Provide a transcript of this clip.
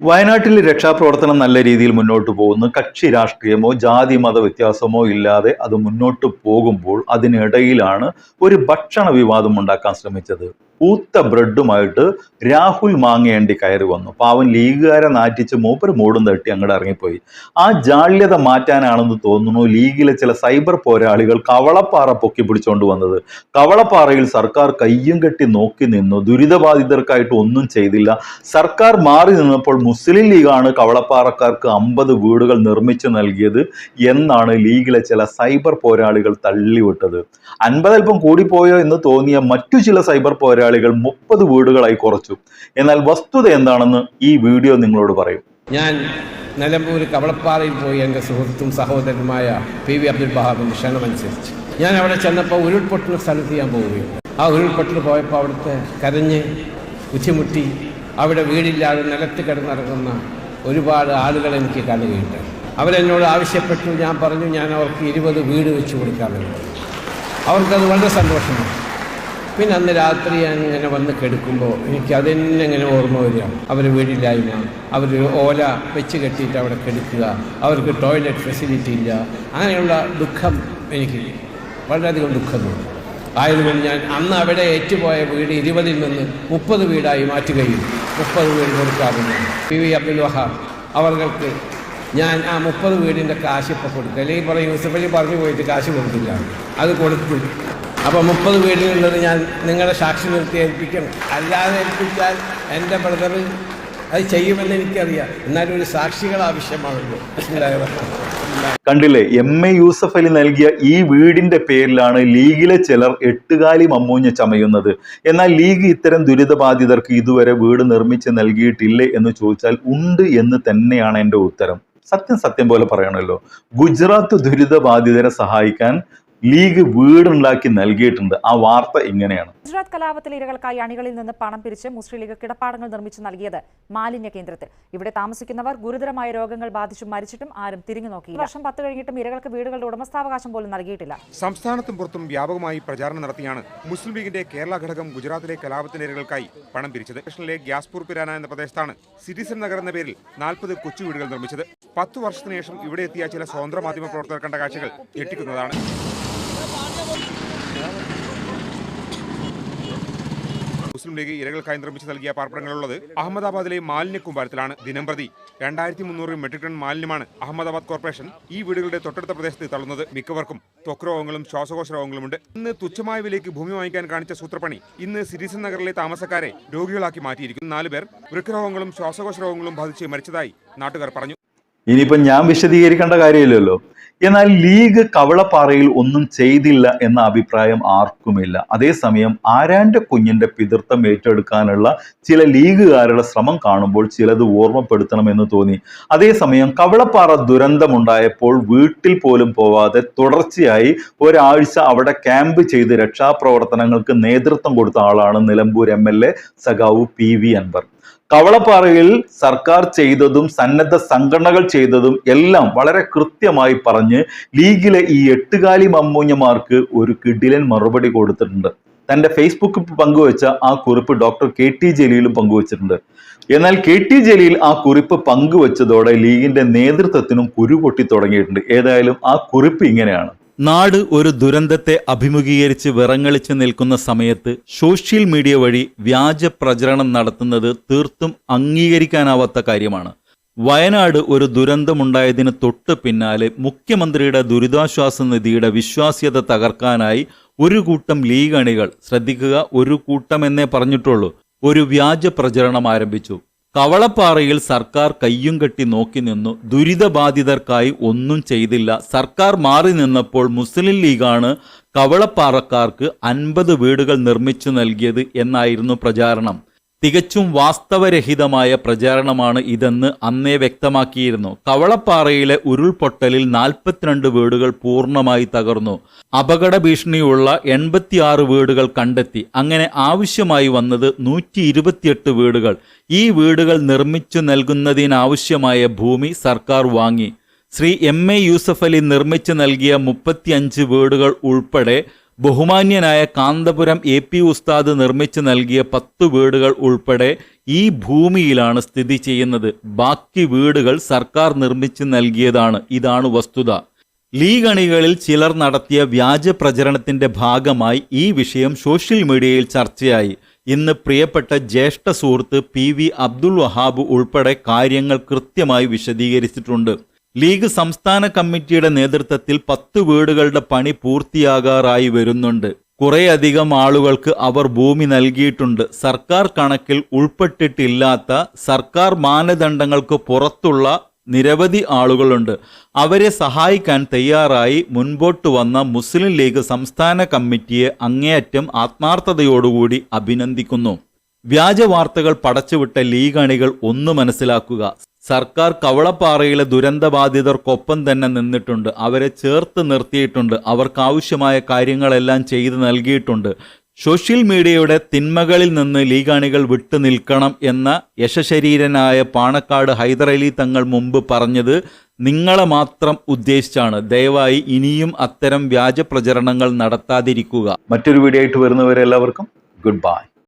വയനാട്ടിൽ രക്ഷാപ്രവർത്തനം നല്ല രീതിയിൽ മുന്നോട്ട് പോകുന്നു. കക്ഷി രാഷ്ട്രീയമോ ജാതി മത വ്യത്യാസമോ ഇല്ലാതെ അത് മുന്നോട്ട് പോകുമ്പോൾ അതിനിടയിലാണ് ഒരു ഭക്ഷണ വിവാദം ഉണ്ടാക്കാൻ ശ്രമിച്ചത്. പൂത്ത ബ്രെഡുമായിട്ട് രാഹുൽ മാങ്ങേണ്ടി കയറി വന്നു. പാവൻ ലീഗുകാരെ നാറ്റിച്ച് മൂപ്പർ മൂടും തട്ടി അങ്ങോട്ട് ഇറങ്ങിപ്പോയി. ആ ജാള്യത മാറ്റാനാണെന്ന് തോന്നുന്നു ലീഗിലെ ചില സൈബർ പോരാളികൾ കവളപ്പാറ പൊക്കി പിടിച്ചുകൊണ്ട് വന്നത്. കവളപ്പാറയിൽ സർക്കാർ കയ്യും കെട്ടി നോക്കി നിന്നു. ദുരിതബാധിതർക്കായിട്ട് ഒന്നും ചെയ്തില്ല. സർക്കാർ മാറി നിന്നപ്പോൾ മുസ്ലിം ലീഗാണ് കവളപ്പാറക്കാർക്ക് അമ്പത് വീടുകൾ നിർമ്മിച്ചു നൽകിയത് എന്നാണ് ലീഗിലെ ചില സൈബർ പോരാളികൾ തള്ളിവിട്ടത്. അൻപതൽപ്പം കൂടിപ്പോയോ എന്ന് തോന്നിയ മറ്റു ചില സൈബർ പോരാളികൾ മുപ്പത് വീടുകളായി കുറച്ചു. എന്നാൽ വസ്തുത എന്താണെന്ന് ഈ വീഡിയോ നിങ്ങളോട് പറയും. ഞാൻ നിലമ്പൂർ കവളപ്പാറയിൽ പോയി എന്റെ സുഹൃത്തും സഹോദരനുമായ പി വി അബ്ദുൽ ബഹാബിന്റെ ക്ഷണമനുസരിച്ച്. ഞാൻ അവിടെ ചെന്നപ്പോൾ ഉരുൾപൊട്ടുന്ന സ്ഥലത്ത് ഞാൻ പോവുകയും ആ ഉരുൾപൊട്ടൽ പോയപ്പോൾ അവിടുത്തെ കരഞ്ഞ് ബുദ്ധിമുട്ടി അവിടെ വീടില്ലാതെ നിലത്ത് കിടന്നിറങ്ങുന്ന ഒരുപാട് ആളുകൾ എനിക്ക് കാണുകയുണ്ട് അവരെന്നോട് ആവശ്യപ്പെട്ടു. ഞാൻ പറഞ്ഞു ഞാൻ അവർക്ക് ഇരുപത് വീട് വെച്ച് കൊടുക്കാമെന്ന് അവർക്കത് വളരെ സന്തോഷമാണ് പിന്നെ അന്ന് രാത്രി ഞാൻ ഇങ്ങനെ വന്ന് കെടുക്കുമ്പോൾ എനിക്ക് അതെന്നെ ഇങ്ങനെ ഓർമ്മ വരിക. അവർ വീടില്ലായ്മ അവർ ഓല വെച്ച് കെട്ടിയിട്ട് അവിടെ കെടുക്കുക അവർക്ക് ടോയ്ലറ്റ് ഫെസിലിറ്റി ഇല്ല അങ്ങനെയുള്ള ദുഃഖം എനിക്ക് വളരെയധികം ദുഃഖം തോന്നി. ആയതുകൊണ്ട് ഞാൻ അന്ന് അവിടെ ഏറ്റുപോയ വീട് ഇരുപതിൽ നിന്ന് മുപ്പത് വീടായി മാറ്റുകയും മുപ്പത് വീട് കൊടുക്കാറുണ്ട്. പി വി അബ്ദുൽ വഹാബ് അവർക്ക് ഞാൻ ആ മുപ്പത് വീടിന്റെ കാശ് ഇപ്പോൾ കൊടുക്കുക. അല്ലെങ്കിൽ പറയും യൂസഫലി പറഞ്ഞു പോയിട്ട് കാശ് കൊടുത്തില്ല. അത് കൊടുത്തു. അപ്പോൾ മുപ്പത് വീടിനുള്ളത് ഞാൻ നിങ്ങളുടെ സാക്ഷി നിർത്തി ഏൽപ്പിക്കണം. അല്ലാതെ ഏൽപ്പിച്ചാൽ എന്റെ ബ്രദർ അത് ചെയ്യുമെന്ന് എനിക്കറിയാം. എന്നാലും ഒരു സാക്ഷികൾ ആവശ്യമാണല്ലോ. കണ്ടില്ലേ എം എ യൂസഫ് അലി നൽകിയ ഈ വീടിന്റെ പേരിലാണ് ലീഗിലെ ചിലർ എട്ടുകാലി മമ്മൂഞ്ഞ ചമയുന്നത്. എന്നാൽ ലീഗ് ഇത്തരം ദുരിതബാധിതർക്ക് ഇതുവരെ വീട് നിർമ്മിച്ച് നൽകിയിട്ടില്ലേ എന്ന് ചോദിച്ചാൽ ഉണ്ട് എന്ന് തന്നെയാണ് എന്റെ ഉത്തരം. സത്യം സത്യം പോലെ പറയണമല്ലോ ഗുജറാത്ത് ദുരിതബാധിതരെ സഹായിക്കാൻ ലീഗ് വീടുണ്ടാക്കി നൽകിയിട്ടുണ്ട്. ആ വാർത്ത ഇങ്ങനെയാണ്. ഗുജറാത്ത് കലാപത്തിൽ ഇരകൾക്കായി അണികളിൽ നിന്ന് പണം പിരിച്ച് മുസ്ലിം ലീഗ് കിടപ്പാടങ്ങൾ നിർമ്മിച്ചു നൽകിയത് മാലിന്യ കേന്ദ്രത്തിൽ. ഇവിടെ താമസിക്കുന്നവർ ഗുരുതരമായ രോഗങ്ങൾ ബാധിച്ചും മരിച്ചിട്ടും ആരും തിരിഞ്ഞു നോക്കിയില്ല. വർഷം പത്ത് കഴിഞ്ഞിട്ടും ഇരകൾക്ക് വീടുകളുടെ ഉടമസ്ഥാവകാശം പോലും നൽകിയിട്ടില്ല. സംസ്ഥാനത്തും പുറത്തും വ്യാപകമായി പ്രചാരണം നടത്തിയാണ് മുസ്ലിം ലീഗിന്റെ കേരള ഘടകം ഗുജറാത്തിലെ കലാപത്തിന്റെ ഇരകൾക്കായി പണം പിരിച്ചത്. സ്റ്റേഷനിലെ ഗ്യാസ്പൂർ പിരാന എന്ന പ്രദേശത്താണ് സിറ്റിസൺ നഗർ എന്ന പേരിൽ നാൽപ്പത് കൊച്ചു വീടുകൾ നിർമ്മിച്ചത്. പത്തു വർഷത്തിനു ശേഷം ഇവിടെ എത്തിയ ചില സ്വതന്ത്ര മാധ്യമ പ്രവർത്തകർ കണ്ട കാഴ്ചകൾ ഞെട്ടിക്കുന്നതാണ്. മുസ്ലിം ലീഗ് ഇരകൾക്കായി നിർമ്മിച്ചു നൽകിയ പാർപ്പിടങ്ങളുള്ളത് അഹമ്മദാബാദിലെ മാലിന്യ കൂമ്പാരത്തിലാണ് ദിനംപ്രതി. രണ്ടായിരത്തി മുന്നൂറ് മെട്രിക് ടൺ മാലിന്യമാണ് അഹമ്മദാബാദ് കോർപ്പറേഷൻ ഈ വീടുകളുടെ തൊട്ടടുത്ത പ്രദേശത്ത് തള്ളുന്നത് മിക്കവർക്കും ത്വക്ക് രോഗങ്ങളും ശ്വാസകോശ രോഗങ്ങളുമുണ്ട്. ഇന്ന് തുച്ഛമായ വിലയ്ക്ക് ഭൂമി വാങ്ങിക്കാൻ കാണിച്ച സൂത്രപ്പണി ഇന്ന് സിറ്റിസൺ നഗറിലെ താമസക്കാരെ രോഗികളാക്കി മാറ്റിയിരിക്കുന്നു. നാലുപേർ വൃക്കരോഗങ്ങളും ശ്വാസകോശ രോഗങ്ങളും ബാധിച്ച് മരിച്ചതായി നാട്ടുകാർ പറഞ്ഞു. ഇനിയിപ്പം ഞാൻ വിശദീകരിക്കേണ്ട കാര്യമില്ലല്ലോ. എന്നാൽ ലീഗ് കവളപ്പാറയിൽ ഒന്നും ചെയ്തില്ല എന്ന അഭിപ്രായം ആർക്കുമില്ല. അതേസമയം ആരാന്റെ കുഞ്ഞിന്റെ പിതൃത്വം ഏറ്റെടുക്കാനുള്ള ചില ലീഗുകാരുടെ ശ്രമം കാണുമ്പോൾ ചിലത് ഓർമ്മപ്പെടുത്തണമെന്ന് തോന്നി. അതേസമയം കവളപ്പാറ ദുരന്തമുണ്ടായപ്പോൾ വീട്ടിൽ പോലും പോവാതെ തുടർച്ചയായി ഒരാഴ്ച അവിടെ ക്യാമ്പ് ചെയ്ത് രക്ഷാപ്രവർത്തനങ്ങൾക്ക് നേതൃത്വം കൊടുത്ത ആളാണ് നിലമ്പൂർ എം സഖാവു പി അൻവർ. കവളപ്പാറയിൽ സർക്കാർ ചെയ്തതും സന്നദ്ധ സംഘടനകൾ ചെയ്തതും എല്ലാം വളരെ കൃത്യമായി പറഞ്ഞ് ലീഗിലെ ഈ എട്ടുകാലി മമ്മൂഞ്ഞമാർക്ക് ഒരു കിടിലൻ മറുപടി കൊടുത്തിട്ടുണ്ട്. തന്റെ ഫേസ്ബുക്കിൽ പങ്കുവച്ച ആ കുറിപ്പ് ഡോക്ടർ കെ ടി ജലീലും പങ്കുവച്ചിട്ടുണ്ട്. എന്നാൽ കെ ടി ജലീൽ ആ കുറിപ്പ് പങ്കുവച്ചതോടെ ലീഗിന്റെ നേതൃത്വത്തിനും കുരു പൊട്ടി തുടങ്ങിയിട്ടുണ്ട്. ഏതായാലും ആ കുറിപ്പ് ഇങ്ങനെയാണ്. നാട് ഒരു ദുരന്തത്തെ അഭിമുഖീകരിച്ച് വിറങ്ങളിച്ച് നിൽക്കുന്ന സമയത്ത് സോഷ്യൽ മീഡിയ വഴി വ്യാജ പ്രചരണം നടത്തുന്നത് തീർത്തും അംഗീകരിക്കാനാവാത്ത കാര്യമാണ്. വയനാട് ഒരു ദുരന്തമുണ്ടായതിന് തൊട്ട് പിന്നാലെ മുഖ്യമന്ത്രിയുടെ ദുരിതാശ്വാസ നിധിയുടെ വിശ്വാസ്യത തകർക്കാനായി ഒരു കൂട്ടം ലീഗ് അണികൾ ശ്രദ്ധിക്കുക ഒരു കൂട്ടം എന്നേ പറഞ്ഞിട്ടുള്ളൂ ഒരു വ്യാജ പ്രചരണം ആരംഭിച്ചു. കവളപ്പാറയിൽ സർക്കാർ കയ്യും കെട്ടി നോക്കി നിന്നു. ദുരിതബാധിതർക്കായി ഒന്നും ചെയ്തില്ല. സർക്കാർ മാറി നിന്നപ്പോൾ മുസ്ലിം ലീഗാണ് കവളപ്പാറക്കാർക്ക് അൻപത് വീടുകൾ നിർമ്മിച്ചു നൽകിയത് എന്നായിരുന്നു പ്രചാരണം. തികച്ചും വാസ്തവരഹിതമായ പ്രചാരണമാണ് ഇതെന്ന് അന്നേ വ്യക്തമാക്കിയിരുന്നു. കവളപ്പാറയിലെ ഉരുൾപൊട്ടലിൽ നാൽപ്പത്തിരണ്ട് വീടുകൾ പൂർണമായി തകർന്നു. അപകട ഭീഷണിയുള്ള എൺപത്തിയാറ് വീടുകൾ കണ്ടെത്തി. അങ്ങനെ ആവശ്യമായി വന്നത് നൂറ്റി ഇരുപത്തിയെട്ട് വീടുകൾ. ഈ വീടുകൾ നിർമ്മിച്ചു നൽകുന്നതിനാവശ്യമായ ഭൂമി സർക്കാർ വാങ്ങി. ശ്രീ എം എ യൂസഫലി നിർമ്മിച്ചു നൽകിയ മുപ്പത്തിയഞ്ച് വീടുകൾ ഉൾപ്പെടെ ബഹുമാന്യനായ കാന്തപുരം എ പി ഉസ്താദ് നിർമ്മിച്ചു നൽകിയ പത്ത് വീടുകൾ ഉൾപ്പെടെ ഈ ഭൂമിയിലാണ് സ്ഥിതി ചെയ്യുന്നത്. ബാക്കി വീടുകൾ സർക്കാർ നിർമ്മിച്ചു നൽകിയതാണ്. ഇതാണ് വസ്തുത. ലീഗ് അണികളിൽ ചിലർ നടത്തിയ വ്യാജ പ്രചരണത്തിന്റെ ഭാഗമായി ഈ വിഷയം സോഷ്യൽ മീഡിയയിൽ ചർച്ചയായി. ഇന്ന് പ്രിയപ്പെട്ട ജ്യേഷ്ഠ സുഹൃത്ത് പി വി അബ്ദുൾ വഹാബ് ഉൾപ്പെടെ കാര്യങ്ങൾ കൃത്യമായി വിശദീകരിച്ചിട്ടുണ്ട്. ലീഗ് സംസ്ഥാന കമ്മിറ്റിയുടെ നേതൃത്വത്തിൽ പത്ത് വീടുകളുടെ പണി പൂർത്തിയാകാറായി വരുന്നുണ്ട്. കുറേയധികം ആളുകൾക്ക് അവർ ഭൂമി നൽകിയിട്ടുണ്ട്. സർക്കാർ കണക്കിൽ ഉൾപ്പെട്ടിട്ടില്ലാത്ത സർക്കാർ മാനദണ്ഡങ്ങൾക്ക് പുറത്തുള്ള നിരവധി ആളുകളുണ്ട്. അവരെ സഹായിക്കാൻ തയ്യാറായി മുൻപോട്ട് വന്ന മുസ്ലിം ലീഗ് സംസ്ഥാന കമ്മിറ്റിയെ അങ്ങേയറ്റം ആത്മാർത്ഥതയോടുകൂടി അഭിനന്ദിക്കുന്നു. വ്യാജ വാർത്തകൾ പടച്ചുവിട്ട ലീഗ് അണികൾ ഒന്ന് മനസ്സിലാക്കുക. സർക്കാർ കവളപ്പാറയിലെ ദുരന്തബാധിതർക്കൊപ്പം തന്നെ നിന്നിട്ടുണ്ട്. അവരെ ചേർത്ത് നിർത്തിയിട്ടുണ്ട്. അവർക്കാവശ്യമായ കാര്യങ്ങളെല്ലാം ചെയ്തു നൽകിയിട്ടുണ്ട്. സോഷ്യൽ മീഡിയയുടെ തിന്മകളിൽ നിന്ന് ലീഗ് അണികൾ വിട്ടു നിൽക്കണം എന്ന യശശരീരനായ പാണക്കാട് ഹൈദരലി തങ്ങൾ മുമ്പ് പറഞ്ഞത് നിങ്ങളെ മാത്രം ഉദ്ദേശിച്ചാണ്. ദയവായി ഇനിയും അത്തരം വ്യാജ പ്രചരണങ്ങൾ നടത്താതിരിക്കുക. മറ്റൊരു വീഡിയോ ആയിട്ട് വരുന്നവരെല്ലാവർക്കും ഗുഡ് ബൈ.